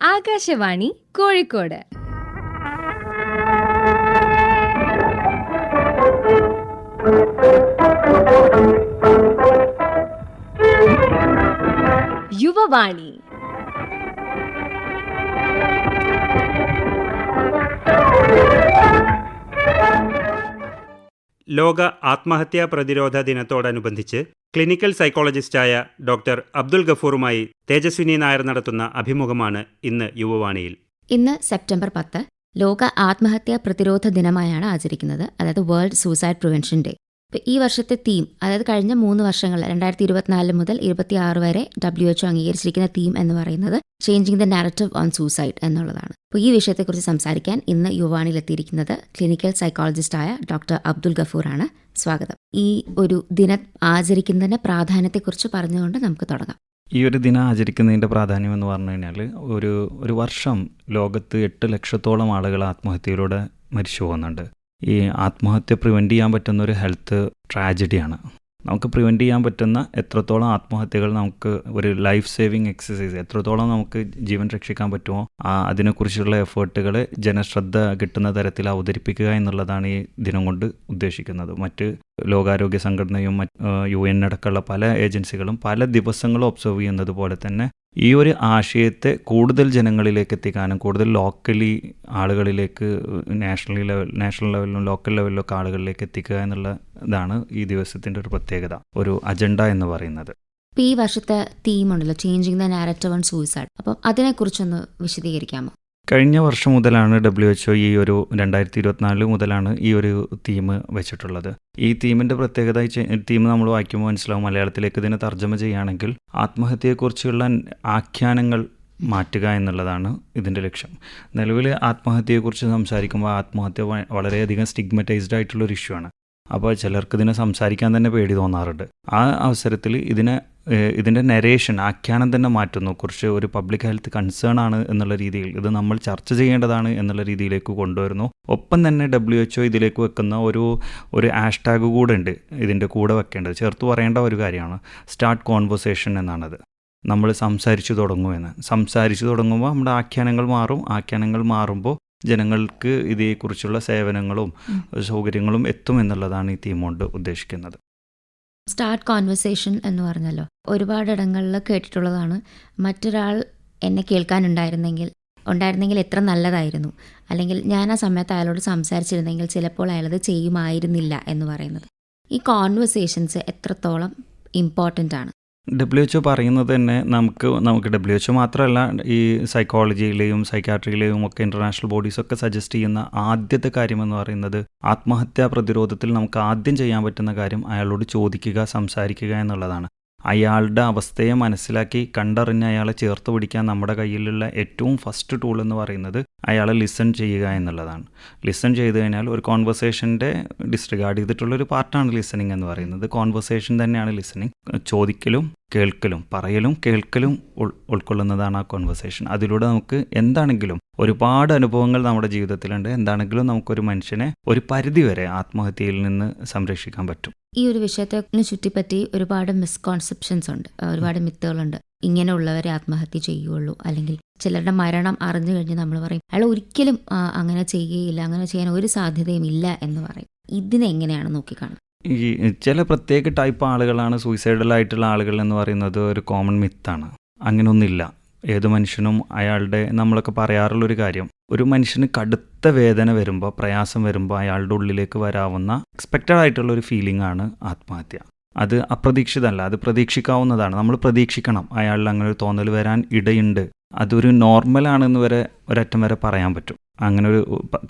ആകാശവാണി കോഴിക്കോട്. യുവവാണി. ലോക ആത്മഹത്യാ പ്രതിരോധ ദിനത്തോടനുബന്ധിച്ച് ക്ലിനിക്കൽ സൈക്കോളജിസ്റ്റായ ഡോക്ടർ അബ്ദുൽ ഗഫൂറുമായി തേജസ്വിനി നായർ നടത്തുന്ന അഭിമുഖമാണ് ഇന്ന് യുവവാണിയിൽ. ഇന്ന് സെപ്റ്റംബർ പത്ത് ലോക ആത്മഹത്യാ പ്രതിരോധ ദിനമായാണ് ആചരിക്കുന്നത് അതായത് വേൾഡ് സൂസൈഡ് പ്രിവെൻഷൻ ഡേ. ഇപ്പം ഈ വർഷത്തെ തീം അതായത് കഴിഞ്ഞ മൂന്ന് വർഷങ്ങൾ രണ്ടായിരത്തി ഇരുപത്തിനാല് മുതൽ ഇരുപത്തി ആറ് വരെ ഡബ്ല്യു എച്ച് അംഗീകരിച്ചിരിക്കുന്ന തീം എന്ന് പറയുന്നത് changing the narrative on suicide എന്നുള്ളതാണ്. അപ്പോൾ ഈ വിഷയത്തെക്കുറിച്ച് സംസാരിക്കാൻ ഇന്ന് യുവാണിയിലെത്തിയിരിക്കുന്നത് ക്ലിനിക്കൽ സൈക്കോളജിസ്റ്റായ ഡോക്ടർ അബ്ദുൽ ഗഫൂറാണ് സ്വാഗതം. ഈ ഒരു ദിനം ആചരിക്കുന്നതിന്റെ പ്രാധാന്യത്തെക്കുറിച്ച് പറഞ്ഞുകൊണ്ട് നമുക്ക് തുടങ്ങാം. ഈ ഒരു ദിനം ആചരിക്കുന്നതിന്റെ പ്രാധാന്യം എന്ന് പറഞ്ഞു കഴിഞ്ഞാൽ ഒരു ഒരു വർഷം ലോകത്ത് എട്ട് ലക്ഷത്തോളം ആളുകൾ ആത്മഹത്യയിലൂടെ മരിച്ചു പോകുന്നുണ്ട് ഈ ആത്മഹത്യ പ്രിവെന്റ് ചെയ്യാൻ പറ്റുന്ന ഒരു ഹെൽത്ത് ട്രാജഡിയാണ് നമുക്ക് പ്രിവെന്റ് ചെയ്യാൻ പറ്റുന്ന എത്രത്തോളം ആത്മഹത്യകൾ നമുക്ക് ഒരു ലൈഫ് സേവിങ് എക്സസൈസ് എത്രത്തോളം നമുക്ക് ജീവൻ രക്ഷിക്കാൻ പറ്റുമോ ആ അതിനെക്കുറിച്ചുള്ള എഫേർട്ടുകൾ ജനശ്രദ്ധ കിട്ടുന്ന തരത്തിൽ അവതരിപ്പിക്കുക എന്നുള്ളതാണ് ഈ ദിനം കൊണ്ട് ഉദ്ദേശിക്കുന്നത്. മറ്റ് ലോകാരോഗ്യ സംഘടനയും യു എൻ അടക്കമുള്ള പല ഏജൻസികളും പല ദിവസങ്ങളും ഒബ്സർവ് ചെയ്യുന്നത് പോലെ തന്നെ ഈ ഒരു ആശയത്തെ കൂടുതൽ ജനങ്ങളിലേക്ക് എത്തിക്കാനും കൂടുതൽ ലോക്കലി ആളുകളിലേക്ക് നാഷണൽ ലെവൽ നാഷണൽ ലെവലിലും ലോക്കൽ ലെവലിലൊക്കെ ആളുകളിലേക്ക് എത്തിക്കുക എന്നുള്ള ഇതാണ് ഈ ദിവസത്തിന്റെ ഒരു പ്രത്യേകത ഒരു അജണ്ട എന്ന് പറയുന്നത്. ഈ വർഷത്തെ തീം ഉണ്ടല്ലോ changing the narrative on suicide അപ്പം അതിനെക്കുറിച്ചൊന്ന് വിശദീകരിക്കാമോ? കഴിഞ്ഞ വർഷം മുതലാണ് ഡബ്ല്യു എച്ച് ഈ ഒരു രണ്ടായിരത്തി ഇരുപത്തിനാല് മുതലാണ് ഈ ഒരു തീം വെച്ചിട്ടുള്ളത്. ഈ തീമിന്റെ പ്രത്യേകത തീം നമ്മൾ വായിക്കുമ്പോൾ മനസ്സിലാവും. മലയാളത്തിലേക്ക് ഇതിനെ തർജമ ചെയ്യുകയാണെങ്കിൽ ആത്മഹത്യയെക്കുറിച്ചുള്ള ആഖ്യാനങ്ങൾ മാറ്റുക എന്നുള്ളതാണ് ഇതിന്റെ ലക്ഷ്യം. നിലവിൽ ആത്മഹത്യയെക്കുറിച്ച് സംസാരിക്കുമ്പോൾ ആത്മഹത്യ വളരെയധികം സ്റ്റിഗ്മറ്റൈസ്ഡ് ആയിട്ടുള്ളൊരു ഇഷ്യൂ ആണ്. അപ്പോൾ ചിലർക്ക് ഇതിനെ സംസാരിക്കാൻ തന്നെ പേടി തോന്നാറുണ്ട്. ആ അവസരത്തിൽ ഇതിനെ ഇതിന്റെ നരേഷൻ ആഖ്യാനം തന്നെ മാറ്റുന്നു. കുറച്ച് ഒരു പബ്ലിക് ഹെൽത്ത് കൺസേൺ ആണ് എന്നുള്ള രീതിയിൽ. ഇത് നമ്മൾ ചർച്ച ചെയ്യേണ്ടതാണ് എന്നുള്ള രീതിയിലേക്ക് കൊണ്ടുവരുന്നു. ഒപ്പം തന്നെ ഡബ്ല്യു എച്ച് ഇതിലേക്ക് വെക്കുന്ന ഒരു ഒരു ഹാഷ്ടാഗ് കൂടെ ഉണ്ട് ഇതിന്റെ കൂടെ വെക്കേണ്ടത്. ചേർത്ത് പറയേണ്ട ഒരു കാര്യമാണ്. സ്റ്റാർട്ട് കോൺവെർസേഷൻ എന്നാണത്. നമ്മൾ സംസാരിച്ചു തുടങ്ങുമെന്ന് സംസാരിച്ചു തുടങ്ങുമ്പോൾ നമ്മുടെ ആഖ്യാനങ്ങൾ മാറും. ആഖ്യാനങ്ങൾ മാറുമ്പോൾ ജനങ്ങൾക്ക് ഇതേക്കുറിച്ചുള്ള സേവനങ്ങളും സൗകര്യങ്ങളും എത്തും എന്നുള്ളതാണ് ഈ തീം കൊണ്ട് ഉദ്ദേശിക്കുന്നത്. സ്റ്റാർട്ട് കോൺവെർസേഷൻ എന്ന് പറഞ്ഞല്ലോ. ഒരുപാട് ഇടങ്ങളിൽ കേട്ടിട്ടുള്ളതാണ്. മറ്റൊരാൾ എന്നെ കേൾക്കാനുണ്ടായിരുന്നെങ്കിൽ ഉണ്ടായിരുന്നെങ്കിൽ എത്ര നല്ലതായിരുന്നു. അല്ലെങ്കിൽ ഞാൻ ആ സമയത്ത് അയാളോട് സംസാരിച്ചിരുന്നെങ്കിൽ ചിലപ്പോൾ അയാളത് ചെയ്യുമായിരുന്നില്ല എന്ന് പറയുന്നത്. ഈ കോൺവെർസേഷൻസ് എത്രത്തോളം ഇമ്പോർട്ടന്റ് ആണ്. ഡബ്ല്യു എച്ച് പറയുന്നത് തന്നെ നമുക്ക് നമുക്ക് ഡബ്ല്യു എച്ച് മാത്രമല്ല ഈ സൈക്കോളജിയിലെയും സൈക്കാട്രിയിലെയും ഒക്കെ ഇന്റർനാഷണൽ ബോഡീസൊക്കെ സജസ്റ്റ് ചെയ്യുന്ന ആദ്യത്തെ കാര്യം എന്ന് പറയുന്നത് ആത്മഹത്യാ പ്രതിരോധത്തിൽ നമുക്ക് ആദ്യം ചെയ്യാൻ പറ്റുന്ന കാര്യം അയാളോട് ചോദിക്കുക സംസാരിക്കുക എന്നുള്ളതാണ്. അയാളുടെ അവസ്ഥയെ മനസ്സിലാക്കി കണ്ടറിഞ്ഞ് അയാളെ ചേർത്ത് പിടിക്കാൻ നമ്മുടെ കയ്യിലുള്ള ഏറ്റവും ഫസ്റ്റ് ടൂൾ എന്ന് പറയുന്നത് അയാളെ ലിസൺ ചെയ്യുക എന്നുള്ളതാണ്. ലിസൺ ചെയ്ത് കഴിഞ്ഞാൽ ഒരു കോൺവെർസേഷന്റെ ഡിസ്റിഗാർഡ് ചെയ്തിട്ടുള്ളൊരു പാർട്ടാണ് ലിസണിങ് എന്ന് പറയുന്നത്. കോൺവെർസേഷൻ തന്നെയാണ് ലിസണിങ് ചോദിക്കലും കേൾക്കലും പറയലും കേൾക്കലും ഉൾ ഉൾക്കൊള്ളുന്നതാണ് ആ കോൺവെർസേഷൻ അതിലൂടെ നമുക്ക് എന്താണെങ്കിലും ഒരുപാട് അനുഭവങ്ങൾ നമ്മുടെ ജീവിതത്തിലുണ്ട്. എന്താണെങ്കിലും നമുക്കൊരു മനുഷ്യനെ ഒരു പരിധിവരെ ആത്മഹത്യയിൽ നിന്ന് സംരക്ഷിക്കാൻ പറ്റും. ഈ ഒരു വിഷയത്തെ ചുറ്റിപ്പറ്റി ഒരുപാട് മിസ്കോൺസെപ്ഷൻസ് ഉണ്ട്. ഒരുപാട് മിത്തുകളുണ്ട്. ഇങ്ങനെയുള്ളവരെ ആത്മഹത്യ ചെയ്യുള്ളൂ അല്ലെങ്കിൽ ചിലരുടെ മരണം അറിഞ്ഞു കഴിഞ്ഞ് നമ്മൾ പറയും അയാൾ ഒരിക്കലും അങ്ങനെ ചെയ്യുകയില്ല. അങ്ങനെ ചെയ്യാൻ ഒരു സാധ്യതയും ഇല്ല എന്ന് പറയും. ഇതിനെങ്ങനെയാണ് നോക്കിക്കാണുന്നത്? ഈ ചില പ്രത്യേക ടൈപ്പ് ആളുകളാണ് സൂയിസൈഡൽ ആയിട്ടുള്ള ആളുകൾ എന്ന് പറയുന്നത് ഒരു കോമൺ മിത്താണ് അങ്ങനെയൊന്നുമില്ല ഏത് മനുഷ്യനും അയാളുടെ നമ്മളൊക്കെ പറയാറുള്ളൊരു കാര്യം ഒരു മനുഷ്യന് കടുത്ത വേദന വരുമ്പോൾ പ്രയാസം വരുമ്പോൾ അയാളുടെ ഉള്ളിലേക്ക് വരാവുന്ന എക്സ്പെക്റ്റഡ് ആയിട്ടുള്ള ഒരു ഫീലിംഗ് ആണ് ആത്മഹത്യ. അത് അപ്രതീക്ഷിതമല്ല അത് പ്രതീക്ഷിക്കാവുന്നതാണ്. നമ്മൾ പ്രതീക്ഷിക്കണം അയാളിൽ അങ്ങനെ ഒരു തോന്നൽ വരാൻ ഇടയുണ്ട്. അതൊരു നോർമലാണെന്ന് വരെ ഒരറ്റം വരെ പറയാൻ പറ്റും. അങ്ങനെ ഒരു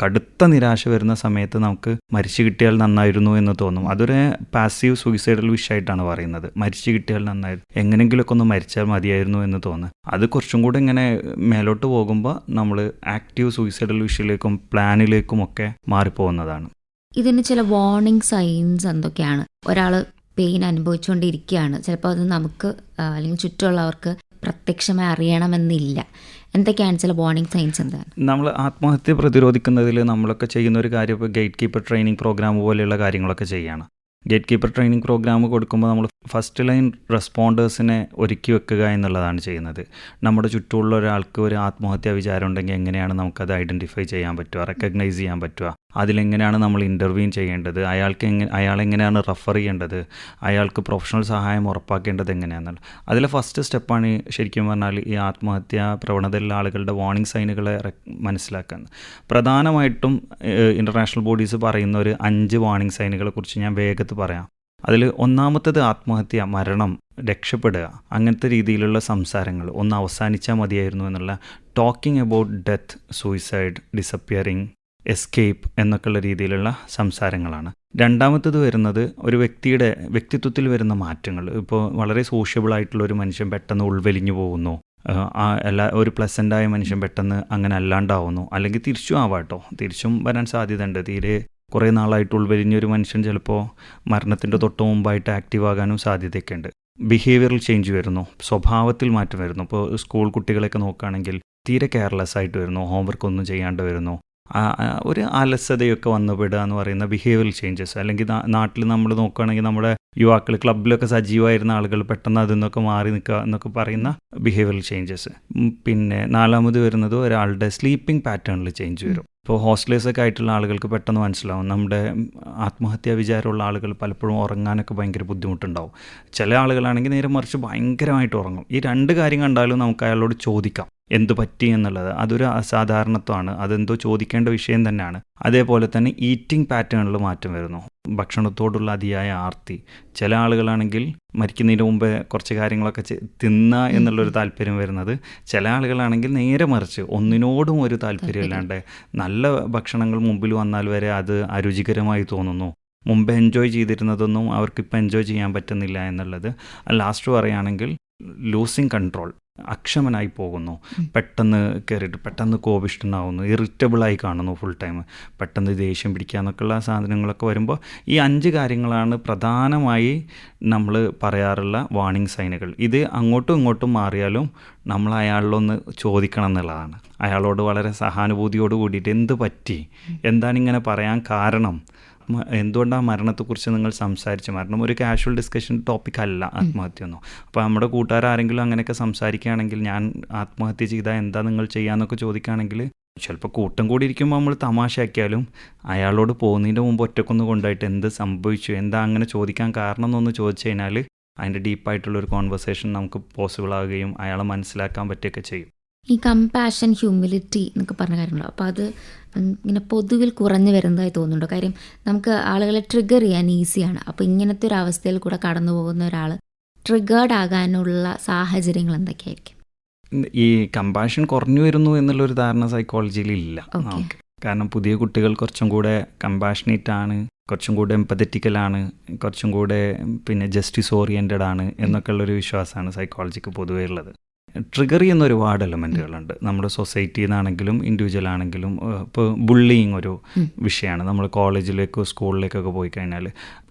കടുത്ത നിരാശ വരുന്ന സമയത്ത് നമുക്ക് മരിച്ചു കിട്ടിയാൽ നന്നായിരുന്നു എന്ന് തോന്നും. അതൊരു പാസീവ് സൂയിസൈഡൽ വിഷയമായിട്ടാണ് പറയുന്നത്. മരിച്ചു കിട്ടിയാൽ നന്നായിരുന്നു എങ്ങനെങ്കിലുമൊക്കെ ഒന്ന് മരിച്ചാൽ മതിയായിരുന്നു എന്ന് തോന്നുന്നു അത് കുറച്ചും കൂടെ ഇങ്ങനെ മേലോട്ട് പോകുമ്പോൾ നമ്മൾ ആക്റ്റീവ് സൂയിസൈഡൽ വിഷയിലേക്കും പ്ലാനിലേക്കും ഒക്കെ മാറിപ്പോകുന്നതാണ്. ഇതിന് ചില വാർണിംഗ് സൈൻസ് എന്തൊക്കെയാണ്? ഒരാൾ പെയിൻ അനുഭവിച്ചുകൊണ്ടിരിക്കുകയാണ് ചിലപ്പോൾ അത് നമുക്ക് അല്ലെങ്കിൽ ചുറ്റുമുള്ളവർക്ക് പ്രത്യക്ഷമായി അറിയണമെന്നില്ല. എന്തൊക്കെയാണ് വാർണിംഗ് സൈൻസ് എന്താണ്? നമ്മൾ ആത്മഹത്യ പ്രതിരോധിക്കുന്നതിൽ നമ്മളൊക്കെ ചെയ്യുന്ന ഒരു കാര്യം ഇപ്പോൾ ഗേറ്റ് കീപ്പർ ട്രെയിനിങ് പ്രോഗ്രാം പോലെയുള്ള കാര്യങ്ങളൊക്കെ ചെയ്യുകയാണ്. ഗേറ്റ് കീപ്പർ ട്രെയിനിങ് പ്രോഗ്രാം കൊടുക്കുമ്പോൾ നമ്മൾ ഫസ്റ്റ് ലൈൻ റെസ്പോണ്ടേഴ്സിനെ ഒരുക്കി വെക്കുക എന്നുള്ളതാണ് ചെയ്യുന്നത്. നമ്മുടെ ചുറ്റുമുള്ള ഒരാൾക്ക് ഒരു ആത്മഹത്യാ വിചാരം ഉണ്ടെങ്കിൽ എങ്ങനെയാണ് നമുക്കത് ഐഡന്റിഫൈ ചെയ്യാൻ പറ്റുക റെക്കഗ്നൈസ് ചെയ്യാൻ പറ്റുക? അതിലെങ്ങനെയാണ് നമ്മൾ ഇന്റർവ്യൂൻ ചെയ്യേണ്ടത്? അയാൾക്ക് എങ്ങനെ അയാളെങ്ങനെയാണ് റെഫർ ചെയ്യേണ്ടത്? അയാൾക്ക് പ്രൊഫഷണൽ സഹായം ഉറപ്പാക്കേണ്ടത് എങ്ങനെയാണെന്നുള്ളത്. അതിലെ ഫസ്റ്റ് സ്റ്റെപ്പാണ് ശരിക്കും പറഞ്ഞാൽ ഈ ആത്മഹത്യാ പ്രവണതയുള്ള ആളുകളുടെ വാർണിംഗ് സൈനുകളെ മനസ്സിലാക്കാൻ. പ്രധാനമായിട്ടും ഇന്റർനാഷണൽ ബോഡീസ് പറയുന്ന ഒരു അഞ്ച് വാർണിംഗ് സൈനുകളെ കുറിച്ച് ഞാൻ വേഗത്ത് പറയാം. അതിൽ ഒന്നാമത്തത് ആത്മഹത്യ മരണം രക്ഷപ്പെടുക അങ്ങനത്തെ രീതിയിലുള്ള സംസാരങ്ങൾ. ഒന്ന് അവസാനിച്ചാൽ മതിയായിരുന്നു എന്നുള്ള talking about death suicide disappearing escape എന്നൊക്കെയുള്ള രീതിയിലുള്ള സംസാരങ്ങളാണ്. രണ്ടാമത്തത് വരുന്നത് ഒരു വ്യക്തിയുടെ വ്യക്തിത്വത്തിൽ വരുന്ന മാറ്റങ്ങൾ. ഇപ്പോൾ വളരെ സോഷ്യബിൾ ആയിട്ടുള്ള ഒരു മനുഷ്യൻ പെട്ടെന്ന് ഉൾവലിഞ്ഞു പോകുന്നു. അല്ല ഒരു പ്ലസന്റായ മനുഷ്യൻ പെട്ടെന്ന് അങ്ങനെ അല്ലാണ്ടാവുന്നു. അല്ലെങ്കിൽ തിരിച്ചും ആവാട്ടോ. തിരിച്ചും വരാൻ സാധ്യതയുണ്ട്. തീരെ കുറേ നാളായിട്ട് ഉൾവലിഞ്ഞൊരു മനുഷ്യൻ ചിലപ്പോൾ മരണത്തിന്റെ തൊട്ട് മുമ്പായിട്ട് ആക്റ്റീവ് ആകാനും സാധ്യതയൊക്കെ ഉണ്ട് ബിഹേവിയറൽ ചേഞ്ച് വരുന്നു. സ്വഭാവത്തിൽ മാറ്റം വരുന്നു. ഇപ്പോൾ സ്കൂൾ കുട്ടികളൊക്കെ നോക്കുകയാണെങ്കിൽ തീരെ കെയർലെസ് ആയിട്ട് വരുന്നു. ഹോംവർക്ക് ഒന്നും ചെയ്യാണ്ട് വരുന്നു. ഒരു അലസതയൊക്കെ വന്നു പെടുക എന്ന് പറയുന്ന ബിഹേവിയറൽ ചേഞ്ചസ് അല്ലെങ്കിൽ നാട്ടിൽ നമ്മൾ നോക്കുകയാണെങ്കിൽ നമ്മുടെ യുവാക്കൾ ക്ലബിലൊക്കെ സജീവമായിരുന്ന ആളുകൾ പെട്ടെന്ന് അതിൽ നിന്നൊക്കെ മാറി നിൽക്കുക എന്നൊക്കെ പറയുന്ന ബിഹേവിയറൽ ചേഞ്ചസ് പിന്നെ നാലാമത് വരുന്നത് ഒരാളുടെ സ്ലീപ്പിംഗ് പാറ്റേണിൽ ചേഞ്ച് വരും. ഇപ്പോൾ ഹോസ്റ്റലേഴ്സൊക്കെ ആയിട്ടുള്ള ആളുകൾക്ക് പെട്ടെന്ന് മനസ്സിലാവും. നമ്മുടെ ആത്മഹത്യാ വിചാരമുള്ള ആളുകൾ പലപ്പോഴും ഉറങ്ങാനൊക്കെ ഭയങ്കര ബുദ്ധിമുട്ടുണ്ടാവും. ചില ആളുകളാണെങ്കിൽ നേരെ മറിച്ച് ഭയങ്കരമായിട്ട് ഉറങ്ങും. ഈ രണ്ട് കാര്യം കണ്ടാലും നമുക്ക് അയാളോട് ചോദിക്കാം. എന്ത് പറ്റി എന്നുള്ളത് അതൊരു അസാധാരണത്വമാണ്. അതെന്തോ ചോദിക്കേണ്ട വിഷയം തന്നെയാണ്. അതേപോലെ തന്നെ ഈറ്റിംഗ് പാറ്റേണിൽ മാറ്റം വരുന്നു. ഭക്ഷണത്തോടുള്ള അതിയായ ആർത്തി. ചില ആളുകളാണെങ്കിൽ മരിക്കുന്നതിന് മുമ്പേ കുറച്ച് കാര്യങ്ങളൊക്കെ തിന്ന എന്നുള്ളൊരു താല്പര്യം വരുന്നത്. ചില ആളുകളാണെങ്കിൽ നേരെ മറിച്ച് ഒന്നിനോടും ഒരു താല്പര്യമില്ലാണ്ട് നല്ല ഭക്ഷണങ്ങൾ മുമ്പിൽ വന്നാൽ വരെ അത് അരുചികരമായി തോന്നുന്നു. മുമ്പ് എൻജോയ് ചെയ്തിരുന്നതൊന്നും അവർക്കിപ്പോൾ എൻജോയ് ചെയ്യാൻ പറ്റുന്നില്ല എന്നുള്ളത്. ലാസ്റ്റ് പറയുകയാണെങ്കിൽ ലൂസിങ് കൺട്രോൾ അക്ഷമനായി പോകുന്നു. പെട്ടെന്ന് കയറിയിട്ട് പെട്ടെന്ന് കോപിഷ്ടനാവുന്നു ഇറിറ്റബിളായി കാണുന്നു ഫുൾ ടൈം പെട്ടെന്ന് ദേഷ്യം പിടിക്കുക എന്നൊക്കെയുള്ള സാധനങ്ങളൊക്കെ വരുമ്പോൾ ഈ അഞ്ച് കാര്യങ്ങളാണ് പ്രധാനമായി നമ്മൾ പറയാറുള്ള വാണിംഗ് സൈനുകൾ ഇത് അങ്ങോട്ടും ഇങ്ങോട്ടും മാറിയാലും നമ്മൾ അയാളിലൊന്ന് ചോദിക്കണം എന്നുള്ളതാണ്. അയാളോട് വളരെ സഹാനുഭൂതിയോട് കൂടിയിട്ട് എന്ത് പറ്റി? എന്താണ് ഇങ്ങനെ പറയാൻ കാരണം? മ- എന്തുകൊണ്ടാണ് മരണത്തെക്കുറിച്ച് നിങ്ങൾ സംസാരിച്ചു? മരണം ഒരു കാഷ്വൽ ഡിസ്കഷൻ ടോപ്പിക് അല്ല ആത്മഹത്യ ഒന്നും. അപ്പോൾ നമ്മുടെ കൂട്ടുകാരെങ്കിലും അങ്ങനെയൊക്കെ സംസാരിക്കുകയാണെങ്കിൽ ഞാൻ ആത്മഹത്യ ചെയ്താൽ എന്താ നിങ്ങൾ ചെയ്യാന്നൊക്കെ ചോദിക്കുകയാണെങ്കിൽ ചിലപ്പോൾ കൂട്ടം കൂടി ഇരിക്കുമ്പോൾ നമ്മൾ തമാശയാക്കിയാലും അയാളോട് പോകുന്നതിന്റെ മുമ്പ് ഒറ്റക്കൊന്ന് കൊണ്ടായിട്ട് എന്ത് സംഭവിച്ചു എന്താ അങ്ങനെ ചോദിക്കാൻ കാരണം എന്നൊന്ന് ചോദിച്ചു കഴിഞ്ഞാൽ അതിന്റെ ഡീപ്പായിട്ടുള്ളൊരു കോൺവെർസേഷൻ നമുക്ക് പോസിബിൾ ആവുകയും അയാളെ മനസ്സിലാക്കാൻ പറ്റുകയൊക്കെ ചെയ്യും. ഈ കമ്പാഷൻ ഹ്യൂമിലിറ്റി എന്നൊക്കെ പറഞ്ഞ കാര്യങ്ങളോ. അപ്പോൾ അത് ഇങ്ങനെ പൊതുവിൽ കുറഞ്ഞു വരുന്നതായി തോന്നുന്നുണ്ടോ? കാര്യം നമുക്ക് ആളുകളെ ട്രിഗർ ചെയ്യാൻ ഈസിയാണ് അപ്പോൾ ഇങ്ങനത്തെ ഒരു അവസ്ഥയിൽ കൂടെ കടന്നു പോകുന്ന ഒരാൾ ട്രിഗേർഡ് ആകാനുള്ള സാഹചര്യങ്ങൾ എന്തൊക്കെയായിരിക്കും? ഈ കമ്പാഷൻ കുറഞ്ഞു വരുന്നു എന്നുള്ളൊരു ധാരണ സൈക്കോളജിയിൽ ഇല്ല. കാരണം പുതിയ കുട്ടികൾ കുറച്ചും കൂടെ കമ്പാഷനേറ്റ് ആണ് കുറച്ചും കൂടെ എമ്പതറ്റിക്കലാണ് കുറച്ചും കൂടെ പിന്നെ ജസ്റ്റിസ് ഓറിയന്റഡ് ആണ് എന്നൊക്കെ എന്നൊക്കെയുള്ളൊരു വിശ്വാസമാണ് സൈക്കോളജിക്ക് പൊതുവേ ഉള്ളത്. ട്രിഗർ ചെയ്യുന്ന ഒരുപാട് എലമെന്റുകളുണ്ട് നമ്മുടെ സൊസൈറ്റിയിൽ നിന്നാണെങ്കിലും ഇൻഡിവിജ്വൽ ആണെങ്കിലും ഇപ്പോൾ ബുള്ളിങ് ഒരു വിഷയമാണ് നമ്മൾ കോളേജിലേക്കോ സ്കൂളിലേക്കൊക്കെ പോയി കഴിഞ്ഞാൽ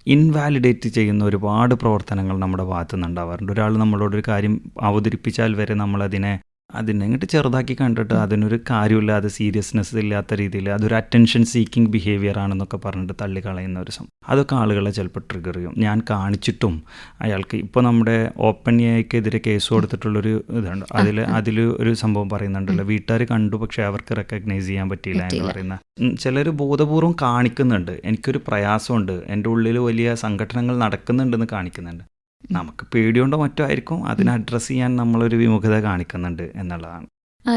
ഇൻവാലിഡേറ്റ് ചെയ്യുന്ന ഒരുപാട് പ്രവർത്തനങ്ങൾ നമ്മുടെ ഭാഗത്തു നിന്നുണ്ടാവാറുണ്ട് ഒരാൾ നമ്മളോടൊരു കാര്യം അവതരിപ്പിച്ചാൽ വരെ നമ്മളതിനെ അതിനെ ഇങ്ങോട്ട് ചെറുതാക്കി കണ്ടിട്ട് അതിനൊരു കാര്യമില്ല അത് സീരിയസ്നെസ് ഇല്ലാത്ത രീതിയിൽ അതൊരു അറ്റൻഷൻ സീക്കിംഗ് ബിഹേവിയർ ആണെന്നൊക്കെ പറഞ്ഞിട്ട് തള്ളിക്കളയുന്ന ഒരു സം അതൊക്കെ ആളുകളെ ചിലപ്പോൾ ട്രിഗർ ചെയ്യും. ഞാൻ കാണിച്ചിട്ടും അയാൾക്ക് ഇപ്പോൾ നമ്മുടെ ഓപ്പൺ എക്കെതിരെ കേസ് കൊടുത്തിട്ടുള്ളൊരു ഇതുണ്ട്. അതിൽ അതിൽ ഒരു സംഭവം പറയുന്നുണ്ടല്ലോ. വീട്ടുകാർ കണ്ടു പക്ഷേ അവർക്ക് റെക്കഗ്നൈസ് ചെയ്യാൻ പറ്റിയില്ല എന്ന്. പറയുന്ന. ചിലർ ബോധപൂർവം കാണിക്കുന്നുണ്ട്. എനിക്കൊരു പ്രയാസമുണ്ട്. എന്റെ ഉള്ളിൽ വലിയ സംഘടനകൾ നടക്കുന്നുണ്ടെന്ന് കാണിക്കുന്നുണ്ട്. നമുക്ക് പേടിയുണ്ടോ മറ്റോ ആയിരിക്കും. അതിനെ അഡ്രസ്സ് ചെയ്യാൻ നമ്മളൊരു വിമുഖത കാണിക്കുന്നുണ്ട് എന്നുള്ളതാണ്.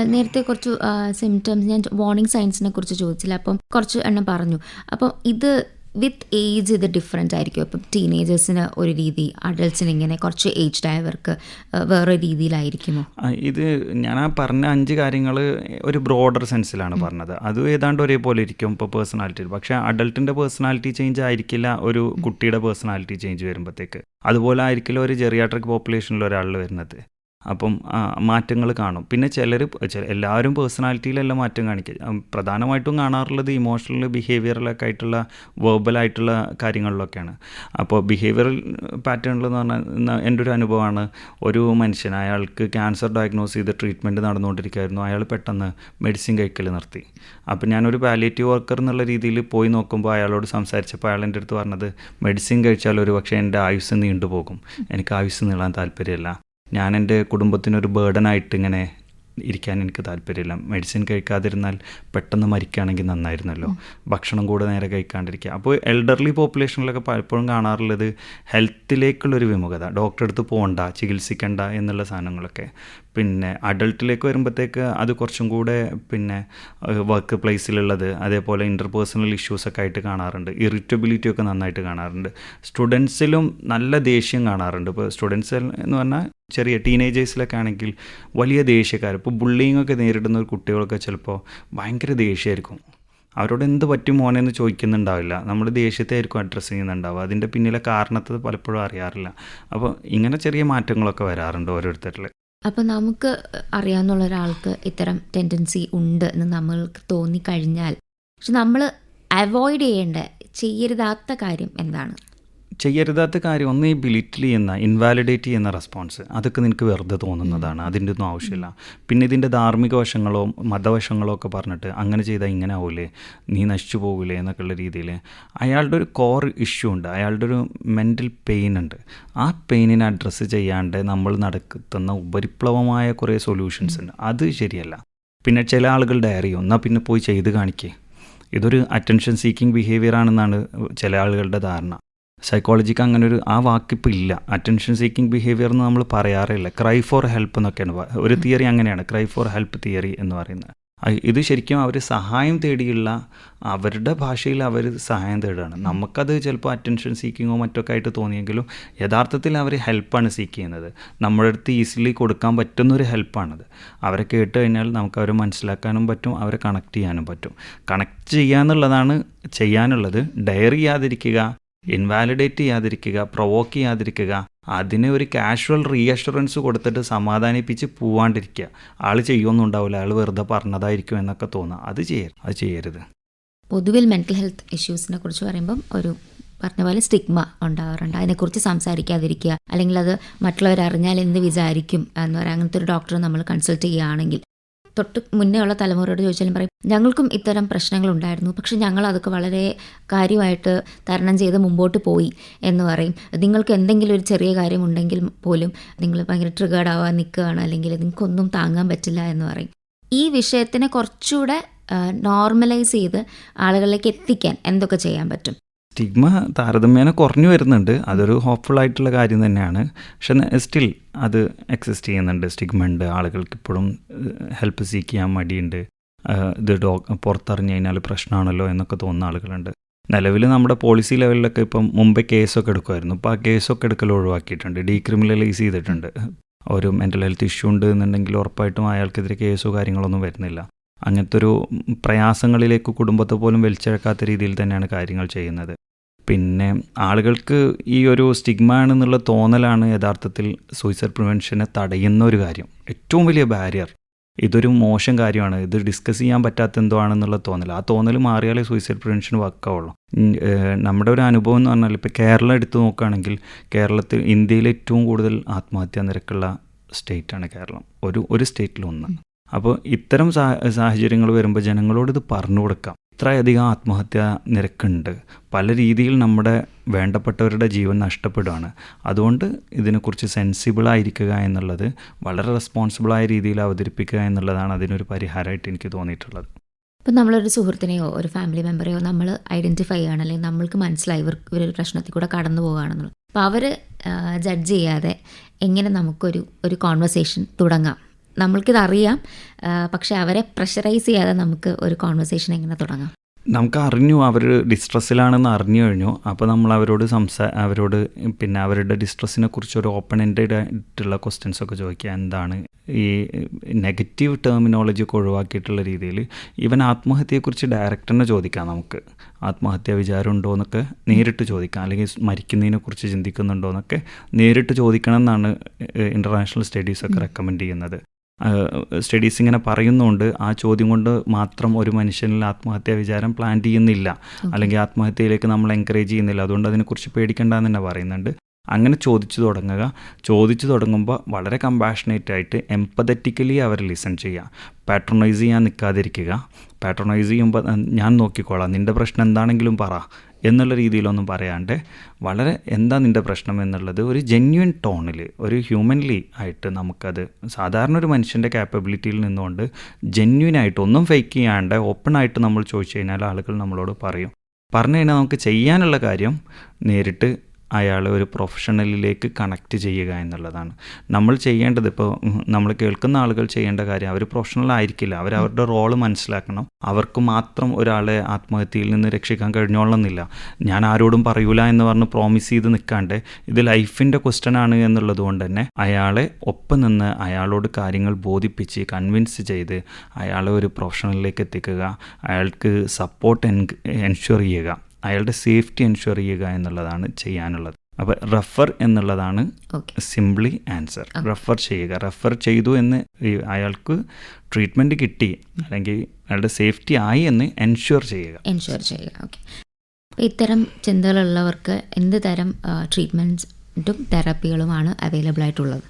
നേരത്തെ കുറച്ച് സിംറ്റംസ് ഞാൻ വാർണിംഗ് സയൻസിനെ കുറിച്ച് ചോദിച്ചില്ല. അപ്പം കുറച്ച് എണ്ണം പറഞ്ഞു. അപ്പം ഇത് വിത്ത് ഏജ് ഇത് ഡിഫറെന്റ് ആയിരിക്കും. ഇപ്പം ടീനേജേഴ്സിന് ഒരു രീതി അഡൽട്സിന് ഇങ്ങനെ കുറച്ച് ഏജ്ഡ് ആയവർക്ക് വേറെ രീതിയിലായിരിക്കുമോ? ഇത് ഞാൻ ആ പറഞ്ഞ അഞ്ച് കാര്യങ്ങൾ ഒരു ബ്രോഡർ സെൻസിലാണ് പറഞ്ഞത്. അത് ഏതാണ്ട് ഒരേപോലെ ഇരിക്കും ഇപ്പോൾ പേഴ്സണാലിറ്റി പക്ഷേ അഡൽട്ടിന്റെ പേഴ്സണാലിറ്റി ചേഞ്ച് ആയിരിക്കില്ല ഒരു കുട്ടിയുടെ പേഴ്സണാലിറ്റി ചേഞ്ച് വരുമ്പോഴത്തേക്ക് അതുപോലെ ആയിരിക്കില്ല ഒരു ജെറിയാട്രിക് പോപ്പുലേഷനിൽ ഒരാളിൽ വരുന്നത്. അപ്പം മാറ്റങ്ങൾ കാണും. പിന്നെ ചിലർ എല്ലാവരും പേഴ്സണാലിറ്റിയിലല്ല മാറ്റം കാണിക്കുക പ്രധാനമായിട്ടും കാണാറുള്ളത് ഇമോഷണൽ ബിഹേവിയറിലൊക്കെ ആയിട്ടുള്ള വേർബലായിട്ടുള്ള കാര്യങ്ങളിലൊക്കെയാണ്. അപ്പോൾ ബിഹേവിയറൽ പാറ്റേണിൽ എന്ന് പറഞ്ഞാൽ എന്റെ ഒരു അനുഭവമാണ് ഒരു മനുഷ്യൻ അയാൾക്ക് ക്യാൻസർ ഡയഗ്നോസ് ചെയ്ത് ട്രീറ്റ്മെന്റ് നടന്നുകൊണ്ടിരിക്കുകയായിരുന്നു അയാൾ പെട്ടെന്ന് മെഡിസിൻ കഴിക്കൽ നിർത്തി. അപ്പം ഞാനൊരു പാലിയേറ്റീവ് വർക്കർ എന്നുള്ള രീതിയിൽ പോയി നോക്കുമ്പോൾ അയാളോട് സംസാരിച്ചപ്പോൾ അയാൾ എന്റെ അടുത്ത് പറഞ്ഞത് മെഡിസിൻ കഴിച്ചാൽ ഒരു പക്ഷേ എന്റെ ആയുസ് നീണ്ടുപോകും. എനിക്ക് ആയുസ് നീളാൻ താല്പര്യമില്ല. ഞാൻ എന്റെ കുടുംബത്തിനൊരു ബേർഡനായിട്ട് ഇങ്ങനെ ഇരിക്കാൻ എനിക്ക് താല്പര്യമില്ല. മെഡിസിൻ കഴിക്കാതിരുന്നാൽ പെട്ടെന്ന് മരിക്കുകയാണെങ്കിൽ നന്നായിരുന്നല്ലോ. ഭക്ഷണം കൂടെ നേരെ കഴിക്കാണ്ടിരിക്കുക. അപ്പോൾ എൽഡർലി പോപ്പുലേഷനിലൊക്കെ പലപ്പോഴും കാണാറുള്ളത് ഹെൽത്തിലേക്കുള്ളൊരു വിമുഖത. ഡോക്ടറെ അടുത്ത് പോകണ്ട ചികിത്സിക്കണ്ട എന്നുള്ള സാധനങ്ങളൊക്കെ. പിന്നെ അഡൾട്ടിലേക്ക് വരുമ്പോഴത്തേക്ക് അത് കുറച്ചും കൂടെ പിന്നെ വർക്ക് പ്ലേസിലുള്ളത് അതേപോലെ ഇന്റർപേഴ്സണൽ ഇഷ്യൂസൊക്കെ ആയിട്ട് കാണാറുണ്ട്. ഇറിറ്റബിലിറ്റി ഒക്കെ നന്നായിട്ട് കാണാറുണ്ട്. സ്റ്റുഡൻസിലും നല്ല ദേഷ്യം കാണാറുണ്ട്. ഇപ്പോൾ സ്റ്റുഡൻസ് എന്ന് പറഞ്ഞാൽ ചെറിയ ടീനേജേഴ്സിലൊക്കെ ആണെങ്കിൽ വലിയ ദേഷ്യക്കാർ ഇപ്പോൾ ബുള്ളിങ് ഒക്കെ നേരിടുന്ന കുട്ടികളൊക്കെ ചിലപ്പോൾ ഭയങ്കര ദേഷ്യമായിരിക്കും അവരോട് എന്ത് പറ്റും മോനെന്ന് ചോദിക്കുന്നുണ്ടാവില്ല. നമ്മൾ ദേഷ്യത്തെ ആയിരിക്കും അഡ്രസ്സ് ചെയ്യുന്നുണ്ടാവുക. അതിന്റെ പിന്നിലെ കാരണത്തത് പലപ്പോഴും അറിയാറില്ല. അപ്പോൾ ഇങ്ങനെ ചെറിയ മാറ്റങ്ങളൊക്കെ വരാറുണ്ട് ഓരോരുത്തരിൽ. അപ്പോൾ നമുക്ക് അറിയാവുന്ന ഒരാൾക്ക് ഇത്തരം ടെൻഡൻസി ഉണ്ട് എന്ന് നമ്മൾക്ക് തോന്നിക്കഴിഞ്ഞാൽ പക്ഷെ നമ്മൾ അവോയ്ഡ് ചെയ്യേണ്ട ചെയ്യരുതാത്ത കാര്യം എന്താണ്? ചെയ്യരുതാത്ത കാര്യം ഒന്ന് ഈ ബിലിറ്റിൽ ചെയ്യുന്ന ഇൻവാലിഡേറ്റ് ചെയ്യുന്ന റെസ്പോൺസ് അതൊക്കെ നിനക്ക് വെറുതെ തോന്നുന്നതാണ്. അതിന്റെ ഒന്നും ആവശ്യമില്ല. പിന്നെ ഇതിന്റെ ധാർമ്മിക വശങ്ങളോ മതവശങ്ങളോ ഒക്കെ പറഞ്ഞിട്ട് അങ്ങനെ ചെയ്താൽ ഇങ്ങനെ ആവൂലേ? നീ നശിച്ചു പോകില്ലേ എന്നൊക്കെയുള്ള രീതിയിൽ. അയാളുടെ ഒരു കോർ ഇഷ്യൂ ഉണ്ട്. അയാളുടെ ഒരു മെന്റൽ പെയിൻ ഉണ്ട്. ആ പെയിനിനെ അഡ്രസ്സ് ചെയ്യാണ്ട് നമ്മൾ നടത്തുന്ന ഉപരിപ്ലവമായ കുറേ സൊല്യൂഷൻസ് ഉണ്ട്. അത് ശരിയല്ല. പിന്നെ ചില ആളുകൾ ഡയറി എന്നാൽ പിന്നെ പോയി ചെയ്ത് കാണിക്കേ. ഇതൊരു അറ്റൻഷൻ സീക്കിംഗ് ബിഹേവിയർ ആണെന്നാണ് ചില ആളുകളുടെ ധാരണ. സൈക്കോളജിക്ക് അങ്ങനെ ഒരു ആ വാക്കിപ്പോൾ ഇല്ല. അറ്റൻഷൻ സീക്കിംഗ് ബിഹേവിയർ എന്ന് നമ്മൾ പറയാറില്ല. ക്രൈ ഫോർ ഹെൽപ്പ് എന്നൊക്കെയാണ് ഒരു തിയറി അങ്ങനെയാണ്. ക്രൈ ഫോർ ഹെൽപ്പ് തിയറി എന്ന് പറയുന്നത്. ഇത് ശരിക്കും അവർ സഹായം തേടിയുള്ള അവരുടെ ഭാഷയിൽ അവർ സഹായം തേടുകയാണ്. നമുക്കത് ചിലപ്പോൾ അറ്റൻഷൻ സീക്കിങ്ങോ മറ്റൊക്കെ ആയിട്ട് തോന്നിയെങ്കിലും യഥാർത്ഥത്തിൽ അവർ ഹെൽപ്പാണ് സീക്ക് ചെയ്യുന്നത്. നമ്മുടെ അടുത്ത് ഈസിലി കൊടുക്കാൻ പറ്റുന്നൊരു ഹെൽപ്പാണത് അവരെ കേട്ട് കഴിഞ്ഞാൽ നമുക്ക് അവരെ മനസ്സിലാക്കാനും പറ്റും അവരെ കണക്ട് ചെയ്യാനും പറ്റും. കണക്ട് ചെയ്യാന്നുള്ളതാണ് ചെയ്യാനുള്ളത്. ഡയറി ചെയ്യാതിരിക്കുക ഇൻവാലിഡേറ്റ് ചെയ്യാതിരിക്കുക പ്രൊവോക്ക് ചെയ്യാതിരിക്കുക അതിനെ ഒരു കാഷ്വൽ റീഅഷുറൻസ് കൊടുത്തിട്ട് സമാധാനിപ്പിച്ച് പോവാണ്ടിരിക്കുക. ആൾ ചെയ്യുമൊന്നും ഉണ്ടാവില്ല ആൾ വെറുതെ പറഞ്ഞതായിരിക്കും എന്നൊക്കെ തോന്നുക അത് ചെയ്യരുത് അത് ചെയ്യരുത്. പൊതുവിൽ മെന്റൽ ഹെൽത്ത് ഇഷ്യൂസിനെ കുറിച്ച് പറയുമ്പം ഒരു പറഞ്ഞ പോലെ സ്റ്റിഗ്മ ഉണ്ടാവാറുണ്ട്. അതിനെക്കുറിച്ച് സംസാരിക്കാതിരിക്കുക. അല്ലെങ്കിൽ അത് മറ്റുള്ളവർ അറിഞ്ഞാൽ എന്ത് വിചാരിക്കും എന്ന് പറയാം. അങ്ങനത്തെ ഒരു ഡോക്ടറെ നമ്മൾ കൺസൾട്ട് ചെയ്യുകയാണെങ്കിൽ തൊട്ട് മുന്നേ ഉള്ള തലമുറയോട് ചോദിച്ചാലും പറയും ഞങ്ങൾക്കും ഇത്തരം പ്രശ്നങ്ങൾ ഉണ്ടായിരുന്നു പക്ഷെ ഞങ്ങൾ അതൊക്കെ വളരെ കാര്യമായിട്ട് തരണം ചെയ്ത് മുമ്പോട്ട് പോയി എന്ന് പറയും. നിങ്ങൾക്ക് എന്തെങ്കിലും ഒരു ചെറിയ കാര്യം കാര്യമുണ്ടെങ്കിൽ പോലും നിങ്ങൾ ഭയങ്കര ട്രിഗേർഡ് ആവാൻ നിൽക്കുകയാണ്. അല്ലെങ്കിൽ നിങ്ങൾക്കൊന്നും താങ്ങാൻ പറ്റില്ല എന്ന് പറയും. ഈ വിഷയത്തിനെ കുറച്ചുകൂടെ നോർമലൈസ് ചെയ്ത് ആളുകളിലേക്ക് എത്തിക്കാൻ എന്തൊക്കെ ചെയ്യാൻ പറ്റും? സ്റ്റിഗ്മ താരതമ്യേന കുറഞ്ഞു വരുന്നുണ്ട്. അതൊരു ഹോപ്പ്ഫുൾ ആയിട്ടുള്ള കാര്യം തന്നെയാണ്. പക്ഷെ സ്റ്റിൽ അത് എക്സിസ്റ്റ് ചെയ്യുന്നുണ്ട്. സ്റ്റിഗ്മ ഉണ്ട്. ആളുകൾക്ക് ഇപ്പോഴും ഹെൽപ്പ് സീക്ക് ചെയ്യാൻ മടിയുണ്ട്. ഇത് ഡോ പുറത്തറിഞ്ഞു കഴിഞ്ഞാൽ പ്രശ്നമാണല്ലോ എന്നൊക്കെ തോന്നുന്ന ആളുകളുണ്ട്. നിലവിൽ നമ്മുടെ പോളിസി ലെവലിലൊക്കെ ഇപ്പം മുമ്പേ കേസൊക്കെ എടുക്കുമായിരുന്നു. ഇപ്പോൾ ആ കേസൊക്കെ എടുക്കൽ ഒഴിവാക്കിയിട്ടുണ്ട്. ഡീക്രിമിനലൈസ് ചെയ്തിട്ടുണ്ട്. ഒരു മെന്റൽ ഹെൽത്ത് ഇഷ്യൂ ഉണ്ട് എന്നുണ്ടെങ്കിൽ ഉറപ്പായിട്ടും അയാൾക്കെതിരെ കേസോ കാര്യങ്ങളൊന്നും വരുന്നില്ല. അങ്ങനത്തെ ഒരു പ്രയാസങ്ങളിലേക്ക് കുടുംബത്തെ പോലും വലിച്ചിഴക്കാത്ത രീതിയിൽ തന്നെയാണ് കാര്യങ്ങൾ ചെയ്യുന്നത്. പിന്നെ ആളുകൾക്ക് ഈ ഒരു സ്റ്റിഗ്മ ആണെന്നുള്ള തോന്നലാണ് യഥാർത്ഥത്തിൽ സൂയിസൈഡ് പ്രിവെൻഷനെ തടയുന്ന ഒരു കാര്യം. ഏറ്റവും വലിയ ബാരിയർ ഇതൊരു മോശം കാര്യമാണ്. ഇത് ഡിസ്കസ് ചെയ്യാൻ പറ്റാത്ത എന്തോ ആണെന്നുള്ള തോന്നൽ ആ തോന്നൽ മാറിയാലേ സൂയിസൈഡ് പ്രിവെൻഷൻ വർക്കാവുള്ളൂ നമ്മുടെ ഒരു അനുഭവം എന്ന് പറഞ്ഞാൽ ഇപ്പോൾ കേരളം എടുത്തു നോക്കുകയാണെങ്കിൽ കേരളത്തിൽ ഇന്ത്യയിൽ ഏറ്റവും കൂടുതൽ ആത്മഹത്യാ നിരക്കുള്ള സ്റ്റേറ്റാണ് കേരളം. ഒരു ഒരു സ്റ്റേറ്റിലൊന്ന് അപ്പോൾ ഇത്തരം സാഹചര്യങ്ങൾ വരുമ്പോൾ ജനങ്ങളോട് ഇത് പറഞ്ഞു കൊടുക്കാം. ഇത്രയധികം ആത്മഹത്യാ നിരക്കുണ്ട്. പല രീതിയിൽ നമ്മുടെ വേണ്ടപ്പെട്ടവരുടെ ജീവൻ നഷ്ടപ്പെടുകയാണ് അതുകൊണ്ട് ഇതിനെക്കുറിച്ച് സെൻസിബിളായിരിക്കുക എന്നുള്ളത് വളരെ റെസ്പോൺസിബിളായ രീതിയിൽ അവതരിപ്പിക്കുക എന്നുള്ളതാണ് അതിനൊരു പരിഹാരമായിട്ട് എനിക്ക് തോന്നിയിട്ടുള്ളത്. ഇപ്പം നമ്മളൊരു സുഹൃത്തിനെയോ ഒരു ഫാമിലി മെമ്പറെയോ നമ്മൾ ഐഡന്റിഫൈ ചെയ്യണം അല്ലെങ്കിൽ നമ്മൾക്ക് മനസ്സിലായി ഇവർ ഇവരൊരു പ്രശ്നത്തിൽ കൂടെ കടന്നു പോകുകയാണെന്നുള്ളത് അപ്പോൾ അവർ ജഡ്ജ് ചെയ്യാതെ എങ്ങനെ നമുക്കൊരു ഒരു കോൺവെർസേഷൻ തുടങ്ങാം? നമ്മൾക്കിതറിയാം. അറിയാം പക്ഷെ അവരെ പ്രഷറൈസ് ചെയ്യാതെ നമുക്ക് ഒരു കോൺവെർസേഷൻ എങ്ങനെ തുടങ്ങാം? നമുക്ക് അറിഞ്ഞു അവർ ഡിസ്ട്രസ്സിലാണെന്ന് അറിഞ്ഞു കഴിഞ്ഞു. അപ്പോൾ നമ്മൾ അവരോട് സംസാ അവരോട് പിന്നെ അവരുടെ ഡിസ്ട്രസ്സിനെ കുറിച്ച് ഒരു ഓപ്പൺ എൻഡഡ് ആയിട്ടുള്ള ക്വസ്റ്റ്യൻസ് ഒക്കെ ചോദിക്കുക. എന്താണ് ഈ നെഗറ്റീവ് ടെർമിനോളജി ഒക്കെ ഒഴിവാക്കിയിട്ടുള്ള രീതിയിൽ ഇവൻ ആത്മഹത്യയെക്കുറിച്ച് ഡയറക്റ്റ് തന്നെ ചോദിക്കാം നമുക്ക്. ആത്മഹത്യാ വിചാരം ഉണ്ടോ എന്നൊക്കെ നേരിട്ട് ചോദിക്കാം. അല്ലെങ്കിൽ മരിക്കുന്നതിനെക്കുറിച്ച് ചിന്തിക്കുന്നുണ്ടോ എന്നൊക്കെ നേരിട്ട് ചോദിക്കണം എന്നാണ് ഇന്റർനാഷണൽ സ്റ്റഡീസൊക്കെ റെക്കമെൻഡ് ചെയ്യുന്നത്. സ്റ്റഡീസ് ഇങ്ങനെ പറയുന്നുണ്ട്. ആ ചോദ്യം കൊണ്ട് മാത്രം ഒരു മനുഷ്യനിൽ ആത്മഹത്യാ വിചാരം പ്ലാൻ ചെയ്യുന്നില്ല. അല്ലെങ്കിൽ ആത്മഹത്യയിലേക്ക് നമ്മൾ എൻകറേജ് ചെയ്യുന്നില്ല. അതുകൊണ്ട് അതിനെക്കുറിച്ച് പേടിക്കേണ്ടെന്ന് തന്നെ പറയുന്നുണ്ട്. അങ്ങനെ ചോദിച്ചു തുടങ്ങുക. ചോദിച്ചു തുടങ്ങുമ്പോൾ വളരെ കമ്പാഷനേറ്റ് ആയിട്ട് എംപതറ്റിക്കലി അവർ ലിസൺ ചെയ്യുക. പാട്രണൈസ് ചെയ്യാൻ നിൽക്കാതിരിക്കുക. പാട്രണൈസ് ചെയ്യുമ്പോൾ ഞാൻ നോക്കിക്കോളാം. നിന്റെ പ്രശ്നം എന്താണെങ്കിലും പറ. എന്നുള്ള രീതിയിലൊന്നും പറയാണ്ട് വളരെ എന്താ നിന്റെ പ്രശ്നം എന്നുള്ളത് ഒരു ജെന്യുവൻ ടോണിൽ ഒരു ഹ്യൂമൻലി ആയിട്ട് നമുക്കത് സാധാരണ ഒരു മനുഷ്യന്റെ ക്യാപ്പബിലിറ്റിയിൽ നിന്നുകൊണ്ട് ജെന്യുവൻ ആയിട്ട് ഒന്നും ഫേക്ക് ചെയ്യാണ്ട് ഓപ്പൺ ആയിട്ട് നമ്മൾ ചോദിച്ചു കഴിഞ്ഞാൽ ആളുകൾ നമ്മളോട് പറയും. പറഞ്ഞു കഴിഞ്ഞാൽ നമുക്ക് ചെയ്യാനുള്ള കാര്യം നേരിട്ട് അയാളെ ഒരു പ്രൊഫഷണലിലേക്ക് കണക്റ്റ് ചെയ്യുക എന്നുള്ളതാണ്. നമ്മൾ ചെയ്യേണ്ടത് ഇപ്പോൾ നമ്മൾ കേൾക്കുന്ന ആളുകൾ ചെയ്യേണ്ട കാര്യം അവർ പ്രൊഫഷണൽ ആയിരിക്കില്ല. അവർ അവരുടെ റോൾ മനസ്സിലാക്കണം. അവർക്ക് മാത്രം ഒരാളെ ആത്മഹത്യയിൽ നിന്ന് രക്ഷിക്കാൻ കഴിഞ്ഞോളണമെന്നില്ല ഞാൻ ആരോടും പറയൂല എന്ന് പറഞ്ഞ് പ്രോമിസ് ചെയ്ത് നിൽക്കാണ്ട് ഇത് ലൈഫിന്റെ ക്വസ്റ്റൻ ആണ് എന്നുള്ളത് കൊണ്ട് തന്നെ അയാളെ ഒപ്പം നിന്ന് അയാളോട് കാര്യങ്ങൾ ബോധിപ്പിച്ച് കൺവിൻസ് ചെയ്ത് അയാളെ ഒരു പ്രൊഫഷണലിലേക്ക് എത്തിക്കുക. അയാൾക്ക് സപ്പോർട്ട് എൻഷുർ ചെയ്യുക. അയാളുടെ സേഫ്റ്റി എൻഷുർ ചെയ്യുക എന്നുള്ളതാണ് ചെയ്യാനുള്ളത്. അപ്പോൾ റഫർ എന്നുള്ളതാണ് സിംപ്ലി ആൻസർ. റഫർ ചെയ്യുക. റഫർ ചെയ്തു എന്ന് അയാൾക്ക് ട്രീറ്റ്മെന്റ് കിട്ടി. അല്ലെങ്കിൽ അയാളുടെ സേഫ്റ്റി ആയി എന്ന് എൻഷുർ ചെയ്യുക. എൻഷുർ ചെയ്യുക. ഓക്കെ. ഇത്തരം ചിന്തകളുള്ളവർക്ക് എന്ത് തരം ട്രീറ്റ്മെന്റ് തെറാപ്പികളുമാണ് അവൈലബിൾ ആയിട്ടുള്ളത്?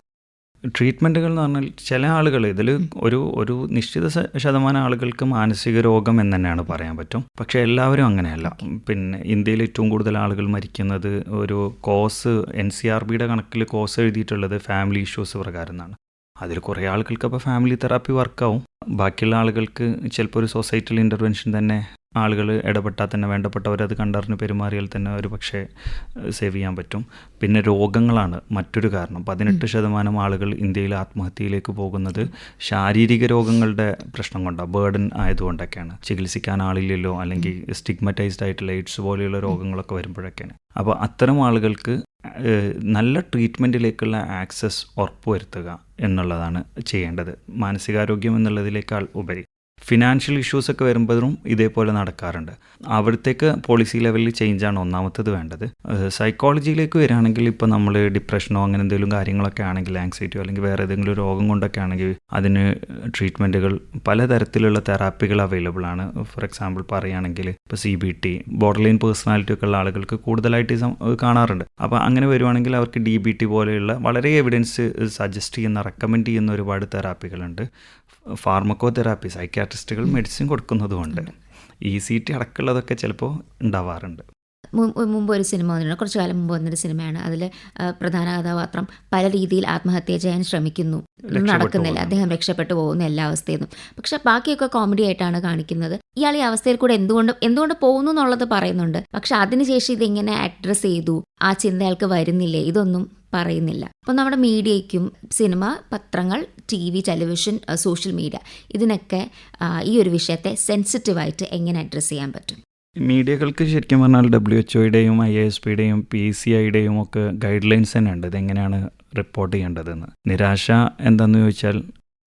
ട്രീറ്റ്മെന്റുകൾ എന്ന് പറഞ്ഞാൽ ചില ആളുകൾ ഇതിൽ ഒരു ഒരു നിശ്ചിത ശതമാനം ആളുകൾക്ക് മാനസിക രോഗം എന്ന് തന്നെയാണ് പറയാൻ പറ്റും. പക്ഷേ എല്ലാവരും അങ്ങനെയല്ല. പിന്നെ ഇന്ത്യയിൽ ഏറ്റവും കൂടുതൽ ആളുകൾ മരിക്കുന്നത് ഒരു കോസ് എൻ സി ആർ ബിയുടെ കണക്കിൽ കോസ് എഴുതിയിട്ടുള്ളത് ഫാമിലി ഇഷ്യൂസ് പ്രകാരം എന്നാണ് അതിൽ കുറേ ആളുകൾക്ക് അപ്പോൾ ഫാമിലി തെറാപ്പി വർക്കാവും. ബാക്കിയുള്ള ആളുകൾക്ക് ചിലപ്പോൾ ഒരു സൊസൈറ്റൽ ഇന്റർവെൻഷൻ തന്നെ ആളുകൾ ഇടപെട്ടാൽ തന്നെ വേണ്ടപ്പെട്ടവരത് കണ്ടറിഞ്ഞ് പെരുമാറിയാൽ തന്നെ ഒരു പക്ഷേ സേവ് ചെയ്യാൻ പറ്റും. പിന്നെ രോഗങ്ങളാണ് മറ്റൊരു കാരണം. പതിനെട്ട് ശതമാനം ആളുകൾ ഇന്ത്യയിൽ ആത്മഹത്യയിലേക്ക് പോകുന്നത് ശാരീരിക രോഗങ്ങളുടെ പ്രശ്നം കൊണ്ടാണ് ബേർഡൻ ആയതുകൊണ്ടൊക്കെയാണ്. ചികിത്സിക്കാൻ ആളില്ലല്ലോ അല്ലെങ്കിൽ സ്റ്റിഗ്മറ്റൈസ്ഡ് ആയിട്ടുള്ള എയ്ഡ്സ് പോലെയുള്ള രോഗങ്ങളൊക്കെ വരുമ്പോഴൊക്കെയാണ്. അപ്പോൾ അത്തരം ആളുകൾക്ക് നല്ല ട്രീറ്റ്മെന്റിലേക്കുള്ള ആക്സസ് ഉറപ്പുവരുത്തുക എന്നുള്ളതാണ് ചെയ്യേണ്ടത്. മാനസികാരോഗ്യം എന്നുള്ളതിനേക്കാൾ ഉപരി ഫിനാൻഷ്യൽ ഇഷ്യൂസൊക്കെ വരുമ്പോഴും ഇതേപോലെ നടക്കാറുണ്ട്. അവിടത്തേക്ക് പോളിസി ലെവലിൽ ചേഞ്ചാണ് ഒന്നാമത്തത് വേണ്ടത്. സൈക്കോളജിയിലേക്ക് വരികയാണെങ്കിൽ ഇപ്പോൾ നമ്മൾ ഡിപ്രഷനോ അങ്ങനെ എന്തെങ്കിലും കാര്യങ്ങളൊക്കെ ആണെങ്കിൽ ആങ്സൈറ്റിയോ അല്ലെങ്കിൽ വേറെ ഏതെങ്കിലും രോഗം കൊണ്ടൊക്കെ ആണെങ്കിൽ അതിന് ട്രീറ്റ്മെന്റുകൾ പലതരത്തിലുള്ള തെറാപ്പികൾ അവൈലബിൾ ആണ്. ഫോർ എക്സാമ്പിൾ പറയുകയാണെങ്കിൽ ഇപ്പോൾ C B T borderline personality ഒക്കെ ഉള്ള ആളുകൾക്ക് കൂടുതലായിട്ട് കാണാറുണ്ട്. അപ്പോൾ അങ്ങനെ വരുവാണെങ്കിൽ അവർക്ക് ഡി ബി ടി പോലെയുള്ള വളരെ എവിഡൻസ് സജസ്റ്റ് ചെയ്യുന്ന റെക്കമെൻഡ് ചെയ്യുന്ന ഒരുപാട് തെറാപ്പികളുണ്ട് ഫാർമക്കോ തെറാപ്പി സൈക്യാട്രിസ്റ്റുകൾ മെഡിസിൻ കൊടുക്കുന്നതുകൊണ്ട് ഇ സി ടി അടക്കമുള്ളതൊക്കെ ചിലപ്പോൾ ഉണ്ടാവാറുണ്ട്. മുമ്പ് ഒരു സിനിമ വന്നിട്ടുണ്ട് കുറച്ചു കാലം മുമ്പ് വന്നൊരു സിനിമയാണ്. അതിൽ പ്രധാന കഥാപാത്രം പല രീതിയിൽ ആത്മഹത്യ ചെയ്യാൻ ശ്രമിക്കുന്നു. നടക്കുന്നില്ല. അദ്ദേഹം രക്ഷപ്പെട്ടു പോകുന്ന എല്ലാ അവസ്ഥയിലും. പക്ഷെ ബാക്കിയൊക്കെ കോമഡി ആയിട്ടാണ് കാണിക്കുന്നത്. ഇയാൾ ഈ അവസ്ഥയിൽ കൂടെ എന്തുകൊണ്ട് എന്തുകൊണ്ട് പോകുന്നു എന്നുള്ളത് പറയുന്നുണ്ട്. പക്ഷെ അതിനുശേഷം ഇതെങ്ങനെ അഡ്രസ്സ് ചെയ്തു. ആ ചിന്ത അയാൾക്ക് വരുന്നില്ലേ? ഇതൊന്നും പറയുന്നില്ല. അപ്പം നമ്മുടെ മീഡിയയ്ക്കും സിനിമ പത്രങ്ങൾ T V television social media ഇതിനൊക്കെ ഈ ഒരു വിഷയത്തെ സെൻസിറ്റീവായിട്ട് എങ്ങനെ അഡ്രസ്സ് ചെയ്യാൻ പറ്റും? മീഡിയകൾക്ക് ശരിക്കും പറഞ്ഞാൽ ഡബ്ല്യു എച്ച് ഒയുടെയും ഐ എസ് പിയുടെയും പി സി ഐയുടെയും ഒക്കെ ഗൈഡ് ലൈൻസ് തന്നെ ഉണ്ട് ഇതെങ്ങനെയാണ് റിപ്പോർട്ട് ചെയ്യേണ്ടതെന്ന്. നിരാശ എന്താണെന്ന് ചോദിച്ചാൽ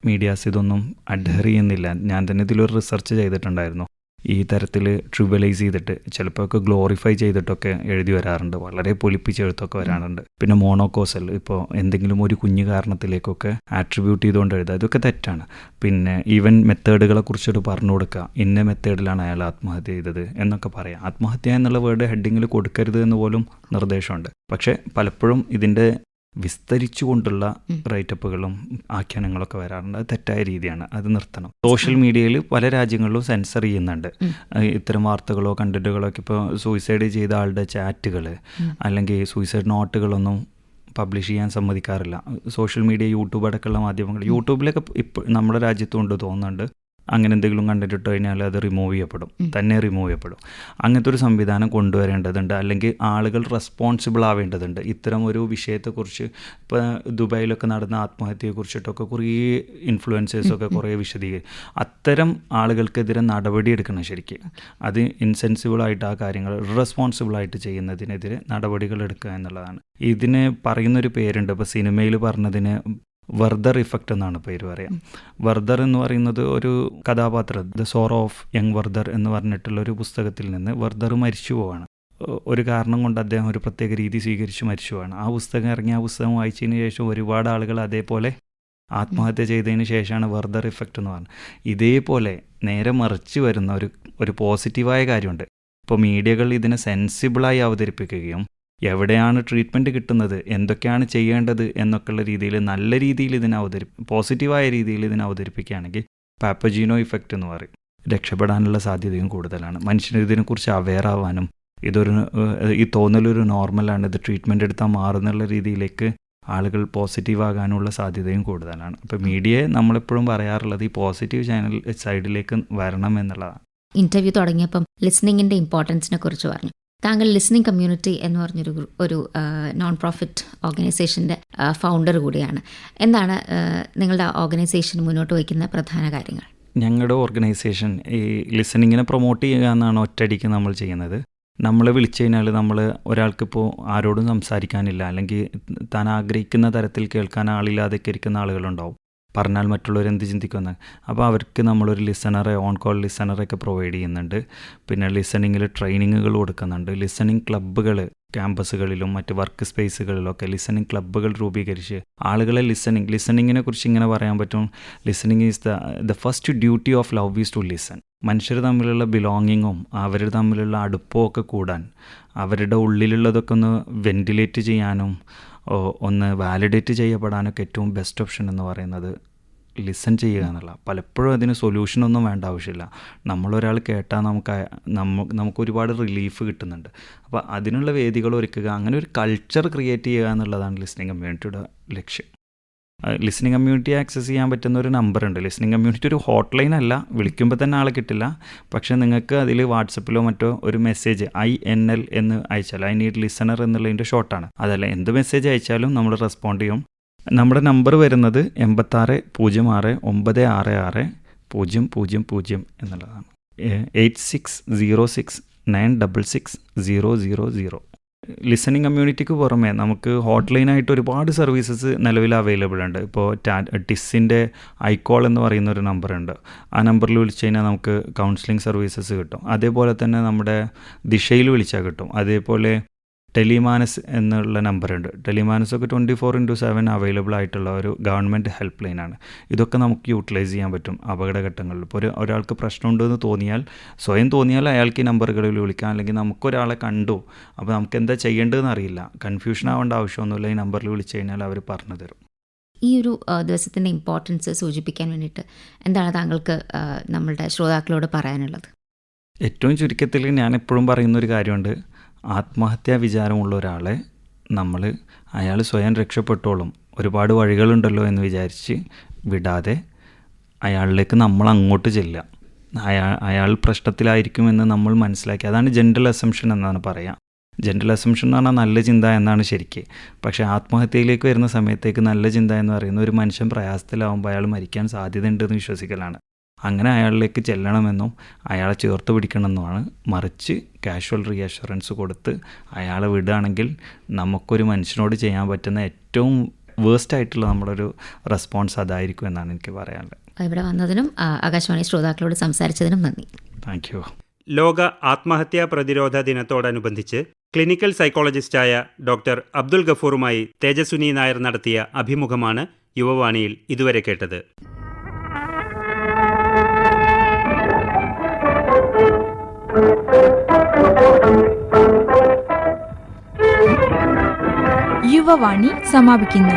മീഡിയാസ് ഇതൊന്നും അഡ്ഹർ ചെയ്യുന്നില്ല. ഞാൻ തന്നെ ഇതിലൊരു റിസർച്ച് ചെയ്തിട്ടുണ്ടായിരുന്നു. ഈ തരത്തിൽ ട്രിബലൈസ് ചെയ്തിട്ട് ചിലപ്പോൾ ഒക്കെ ഗ്ലോറിഫൈ ചെയ്തിട്ടൊക്കെ എഴുതി വരാറുണ്ട്. വളരെ പൊലിപ്പിച്ച് എഴുത്തൊക്കെ വരാറുണ്ട്. പിന്നെ മോണോക്കോസൽ ഇപ്പോൾ എന്തെങ്കിലും ഒരു കുഞ്ഞു കാരണത്തിലേക്കൊക്കെ ആട്രിബ്യൂട്ട് ചെയ്തുകൊണ്ട് എഴുതുക ഇതൊക്കെ തെറ്റാണ്. പിന്നെ ഈവൻ മെത്തേഡുകളെ കുറിച്ചൊരു പറഞ്ഞു കൊടുക്കുക ഇന്ന മെത്തേഡിലാണ് അയാൾ ആത്മഹത്യ ചെയ്തത് എന്നൊക്കെ പറയാം. ആത്മഹത്യ എന്നുള്ള വേർഡ് ഹെഡിങ്ങിൽ കൊടുക്കരുത് എന്ന് പോലും നിർദ്ദേശമുണ്ട്. പക്ഷേ പലപ്പോഴും ഇതിന്റെ വിസ്തരിച്ചുകൊണ്ടുള്ള. റൈറ്റപ്പുകളും ആഖ്യാനങ്ങളൊക്കെ വരാറുണ്ട്. അത് തെറ്റായ രീതിയാണ്. അത് നിർത്തണം. സോഷ്യൽ മീഡിയയിൽ പല രാജ്യങ്ങളിലും സെൻസർ ചെയ്യുന്നുണ്ട്. ഇത്തരം വാർത്തകളോ കണ്ടന്റുകളോ ഒക്കെ ഇപ്പോൾ സൂയിസൈഡ് ചെയ്ത ആളുടെ ചാറ്റുകൾ അല്ലെങ്കിൽ സൂയിസൈഡ് നോട്ടുകളൊന്നും പബ്ലിഷ് ചെയ്യാൻ സമ്മതിക്കാറില്ല. സോഷ്യൽ മീഡിയ യൂട്യൂബ് അടക്കമുള്ള മാധ്യമങ്ങൾ. യൂട്യൂബിലൊക്കെ ഇപ്പോൾ നമ്മുടെ രാജ്യത്തും ഉണ്ട് തോന്നുന്നുണ്ട്. അങ്ങനെ എന്തെങ്കിലും കണ്ടിട്ട് കഴിഞ്ഞാൽ അത് റിമൂവ് ചെയ്യപ്പെടും. തന്നെ റിമൂവ് ചെയ്യപ്പെടും. അങ്ങനത്തെ ഒരു സംവിധാനം കൊണ്ടുവരേണ്ടതുണ്ട്. അല്ലെങ്കിൽ ആളുകൾ റെസ്പോൺസിബിൾ ആവേണ്ടതുണ്ട്. ഇത്തരം ഒരു വിഷയത്തെക്കുറിച്ച് ഇപ്പോൾ ദുബായിലൊക്കെ നടന്ന ആത്മഹത്യയെക്കുറിച്ചിട്ടൊക്കെ കുറേ ഇൻഫ്ലുവൻസേഴ്സൊക്കെ കുറേ വിശദീകരിക്കും അത്തരം ആളുകൾക്കെതിരെ നടപടി എടുക്കണം ശരിക്കും. അത് ഇൻസെൻസിബിളായിട്ട് ആ കാര്യങ്ങൾ റെസ്പോൺസിബിളായിട്ട് ചെയ്യുന്നതിനെതിരെ നടപടികൾ എടുക്കുക എന്നുള്ളതാണ്. ഇതിന് പറയുന്നൊരു പേരുണ്ട്. ഇപ്പോൾ സിനിമയിൽ പറഞ്ഞതിന് വർദർ ഇഫക്റ്റ് എന്നാണ് പേര് പറയാം. വർദർ എന്ന് പറയുന്നത് ഒരു കഥാപാത്രം the sorrow of young Werther എന്ന് പറഞ്ഞിട്ടുള്ള ഒരു പുസ്തകത്തിൽ നിന്ന് വർദർ മരിച്ചു പോവാണ്. ഒരു കാരണം കൊണ്ട് അദ്ദേഹം ഒരു പ്രത്യേക രീതി സ്വീകരിച്ച് മരിച്ചു പോവാണ്. ആ പുസ്തകം ഇറങ്ങി ആ പുസ്തകം വായിച്ചതിന് ശേഷം ഒരുപാട് ആളുകൾ അതേപോലെ ആത്മഹത്യ ചെയ്തതിന് ശേഷമാണ് വർദർ ഇഫക്റ്റ് എന്ന് പറഞ്ഞത്. ഇതേപോലെ നേരെ മറിച്ച് വരുന്ന ഒരു ഒരു പോസിറ്റീവായ കാര്യമുണ്ട്. ഇപ്പോൾ മീഡിയകൾ ഇതിനെ സെൻസിബിളായി അവതരിപ്പിക്കുകയും എവിടെയാണ് ട്രീറ്റ്മെന്റ് കിട്ടുന്നത്? എന്തൊക്കെയാണ് ചെയ്യേണ്ടത്? എന്നൊക്കെയുള്ള രീതിയിൽ നല്ല രീതിയിൽ ഇതിനെ അവതരി പോസിറ്റീവായ രീതിയിൽ ഇതിനെ അവതരിപ്പിക്കുകയാണെങ്കിൽ പാപ്പജീനോ ഇഫക്റ്റ് എന്ന് പറയും. രക്ഷപ്പെടാനുള്ള സാധ്യതയും കൂടുതലാണ്. മനുഷ്യന് ഇതിനെക്കുറിച്ച് അവെയർ ആവാനും ഇതൊരു ഈ തോന്നലൊരു നോർമലാണ് ഇത് ട്രീറ്റ്മെന്റ് എടുത്താൽ മാറുന്നുള്ള രീതിയിലേക്ക് ആളുകൾ പോസിറ്റീവ് ആകാനുള്ള സാധ്യതയും കൂടുതലാണ്. അപ്പോൾ മീഡിയയെ നമ്മളെപ്പോഴും പറയാറുള്ളത് ഈ പോസിറ്റീവ് ചാനൽ സൈഡിലേക്ക് വരണം എന്നുള്ളതാണ്. ഇന്റർവ്യൂ തുടങ്ങിയപ്പം ലിസ്ണിംഗിന്റെ ഇമ്പോർട്ടൻസിനെ കുറിച്ച് പറഞ്ഞു. താങ്കൾ ലിസ്ണിംഗ് കമ്മ്യൂണിറ്റി എന്ന് പറഞ്ഞൊരു ഒരു നോൺ പ്രോഫിറ്റ് ഓർഗനൈസേഷന്റെ ഫൗണ്ടർ കൂടിയാണ്. എന്താണ് നിങ്ങളുടെ ഓർഗനൈസേഷൻ മുന്നോട്ട് വയ്ക്കുന്ന പ്രധാന കാര്യങ്ങൾ? ഞങ്ങളുടെ ഓർഗനൈസേഷൻ ഈ ലിസണിങ്ങിനെ പ്രൊമോട്ട് ചെയ്യുക എന്നാണ് ഒറ്റയടിക്ക് നമ്മൾ ചെയ്യുന്നത്. നമ്മളെ വിളിച്ചു കഴിഞ്ഞാൽ നമ്മൾ ഒരാൾക്കിപ്പോൾ ആരോടും സംസാരിക്കാനില്ല. അല്ലെങ്കിൽ താൻ ആഗ്രഹിക്കുന്ന തരത്തിൽ കേൾക്കാൻ ആളില്ലാതെ ഇരിക്കുന്ന ആളുകളുണ്ടാവും. പറഞ്ഞാൽ മറ്റുള്ളവർ എന്ത് ചിന്തിക്കുമെന്ന്. അപ്പോൾ അവർക്ക് നമ്മളൊരു ലിസണറെ ഓൺ കോൾ ലിസണറൊക്കെ പ്രൊവൈഡ് ചെയ്യുന്നുണ്ട്. പിന്നെ ലിസണിങ്ങിൽ ട്രെയിനിങ്ങുകൾ കൊടുക്കുന്നുണ്ട്. ലിസണിങ് ക്ലബ്ബുകൾ ക്യാമ്പസുകളിലും മറ്റ് വർക്ക് സ്പേസുകളിലൊക്കെ ലിസണിങ് ക്ലബ്ബുകൾ രൂപീകരിച്ച് ആളുകളെ ലിസണിങ് ലിസണിങ്ങിനെ കുറിച്ച് ഇങ്ങനെ പറയാൻ പറ്റും. Listening is the the first duty of love is to listen മനുഷ്യർ തമ്മിലുള്ള ബിലോങ്ങിങ്ങും അവർ തമ്മിലുള്ള അടുപ്പവും ഒക്കെ കൂടാൻ അവരുടെ ഉള്ളിലുള്ളതൊക്കെ ഒന്ന് വെന്റിലേറ്റ് ചെയ്യാനും ഒന്ന് വാലിഡേറ്റ് ചെയ്യപ്പെടാനൊക്കെ ഏറ്റവും ബെസ്റ്റ് ഓപ്ഷൻ എന്ന് പറയുന്നത് ലിസൺ ചെയ്യുക എന്നുള്ള പലപ്പോഴും അതിന് സൊല്യൂഷനൊന്നും വേണ്ട ആവശ്യമില്ല. നമ്മളൊരാൾ കേട്ടാൽ നമുക്ക് നമ്മ നമുക്ക് ഒരുപാട് റിലീഫ് കിട്ടുന്നുണ്ട്. അപ്പോൾ അതിനുള്ള വേദികൾ ഒരുക്കുക അങ്ങനെ ഒരു കൾച്ചർ ക്രിയേറ്റ് ചെയ്യുക എന്നുള്ളതാണ് ലിസ്ണിംഗ് കമ്മ്യൂണിറ്റിയുടെ ലക്ഷ്യം. ലിസ്ണിംഗ് കമ്മ്യൂണിറ്റി ആക്സസ് ചെയ്യാൻ പറ്റുന്ന ഒരു നമ്പർ ഉണ്ട്. ലിസ്ണിംഗ് കമ്മ്യൂണിറ്റി ഒരു ഹോട്ട് ലൈൻ അല്ല. വിളിക്കുമ്പോൾ തന്നെ ആളെ കിട്ടില്ല. പക്ഷേ നിങ്ങൾക്ക് അതിൽ വാട്സപ്പിലോ മറ്റോ ഒരു മെസ്സേജ് ഐ എൻ എൽ എന്ന് അയച്ചാൽ ഐ നീഡ് ലിസണർ എന്നുള്ളതിന്റെ ഷോർട്ടാണ് അതല്ല എന്ത് മെസ്സേജ് അയച്ചാലും നമ്മൾ റെസ്പോണ്ട് ചെയ്യും. നമ്മുടെ നമ്പർ വരുന്നത് എൺപത്താറ് പൂജ്യം ആറ് ഒമ്പത് ആറ് ആറ് പൂജ്യം പൂജ്യം പൂജ്യം എന്നുള്ളതാണ്. Eight six zero six nine double six zero zero zero listening കമ്മ്യൂണിറ്റിക്ക് പുറമെ നമുക്ക് ഹോട്ട്ലൈനായിട്ട് ഒരുപാട് സർവീസസ് നിലവിൽ അവൈലബിൾ ഉണ്ട്. ഇപ്പോൾ ടാ ടിസ്സിന്റെ ഐക്കോൾ എന്ന് പറയുന്ന ഒരു നമ്പറുണ്ട് ആ നമ്പറിൽ വിളിച്ചു കഴിഞ്ഞാൽ നമുക്ക് കൗൺസിലിംഗ് സർവീസസ് കിട്ടും. അതേപോലെ തന്നെ നമ്മുടെ ദിശയിൽ വിളിച്ചാൽ കിട്ടും. അതേപോലെ ടെലിമാനസ് എന്നുള്ള നമ്പറുണ്ട്. ടെലിമാനസൊക്കെ twenty four into seven available ആയിട്ടുള്ള ഒരു ഗവൺമെന്റ് ഹെൽപ്പ് ലൈനാണ് ഇതൊക്കെ നമുക്ക് യൂട്ടിലൈസ് ചെയ്യാൻ പറ്റും അപകടഘട്ടങ്ങളിൽ. ഇപ്പോൾ ഒരു ഒരാൾക്ക് പ്രശ്നമുണ്ടെന്ന് തോന്നിയാൽ സ്വയം തോന്നിയാൽ അയാൾക്ക് ഈ നമ്പറുകളിൽ വിളിക്കാം. അല്ലെങ്കിൽ നമുക്കൊരാളെ കണ്ടു അപ്പോൾ നമുക്ക് എന്താ ചെയ്യേണ്ടതെന്ന് അറിയില്ല. കൺഫ്യൂഷൻ ആവേണ്ട ആവശ്യമൊന്നുമില്ല. ഈ നമ്പറിൽ വിളിച്ചു കഴിഞ്ഞാൽ അവർ പറഞ്ഞു തരും. ഈ ഒരു ദിവസത്തിന്റെ ഇമ്പോർട്ടൻസ് സൂചിപ്പിക്കാൻ വേണ്ടിയിട്ട് എന്താണ് താങ്കൾക്ക് നമ്മളുടെ ശ്രോതാക്കളോട് പറയാനുള്ളത്? ഏറ്റവും ചുരുക്കത്തിൽ ഞാൻ എപ്പോഴും പറയുന്ന ഒരു കാര്യമുണ്ട്. ആത്മഹത്യാ വിചാരമുള്ള ഒരാളെ നമ്മൾ അയാൾ സ്വയം രക്ഷപ്പെട്ടോളും. ഒരുപാട് വഴികളുണ്ടല്ലോ എന്ന് വിചാരിച്ച് വിടാതെ അയാളിലേക്ക് നമ്മൾ അങ്ങോട്ട് ചെല്ലുക. അയാൾ അയാൾ പ്രശ്നത്തിലായിരിക്കുമെന്ന് നമ്മൾ മനസ്സിലാക്കി. അതാണ് ജനറൽ അസംഷൻ എന്നാണ് പറയുക ജനറൽ അസംഷൻ എന്ന് പറഞ്ഞാൽ നല്ല ചിന്ത എന്നാണ് ശരിക്ക്. പക്ഷേ ആത്മഹത്യയിലേക്ക് വരുന്ന സമയത്തേക്ക് നല്ല ചിന്ത എന്ന് പറയുന്ന ഒരു മനുഷ്യൻ പ്രയാസത്തിലാവുമ്പോൾ അയാൾ മരിക്കാൻ സാധ്യതയുണ്ടെന്ന് വിശ്വസിക്കലാണ്. അങ്ങനെ അയാളിലേക്ക് ചെല്ലണമെന്നും അയാളെ ചേർത്ത് പിടിക്കണമെന്നുമാണ്. മറിച്ച് കാഷ്വൽ റീഅഷുറൻസ് കൊടുത്ത് അയാളെ വിടുകയാണെങ്കിൽ നമുക്കൊരു മനുഷ്യനോട് ചെയ്യാൻ പറ്റുന്ന ഏറ്റവും വേസ്റ്റ് ആയിട്ടുള്ള നമ്മുടെ ഒരു റെസ്പോൺസ് അതായിരിക്കും എന്നാണ് എനിക്ക് പറയാനുള്ളത്. ഇവിടെ വന്നതിനും ആകാശവാണി ശ്രോതാക്കളോട് സംസാരിച്ചതിനും നന്ദി. താങ്ക് യു ലോക ആത്മഹത്യാ പ്രതിരോധ ദിനത്തോടനുബന്ധിച്ച് ക്ലിനിക്കൽ സൈക്കോളജിസ്റ്റായ ഡോക്ടർ അബ്ദുൽ ഗഫൂറുമായി തേജസ്വിനി നായർ നടത്തിയ അഭിമുഖമാണ് യുവവാണിയിൽ ഇതുവരെ കേട്ടത്. യുവവാണി സമാപിക്കുന്നു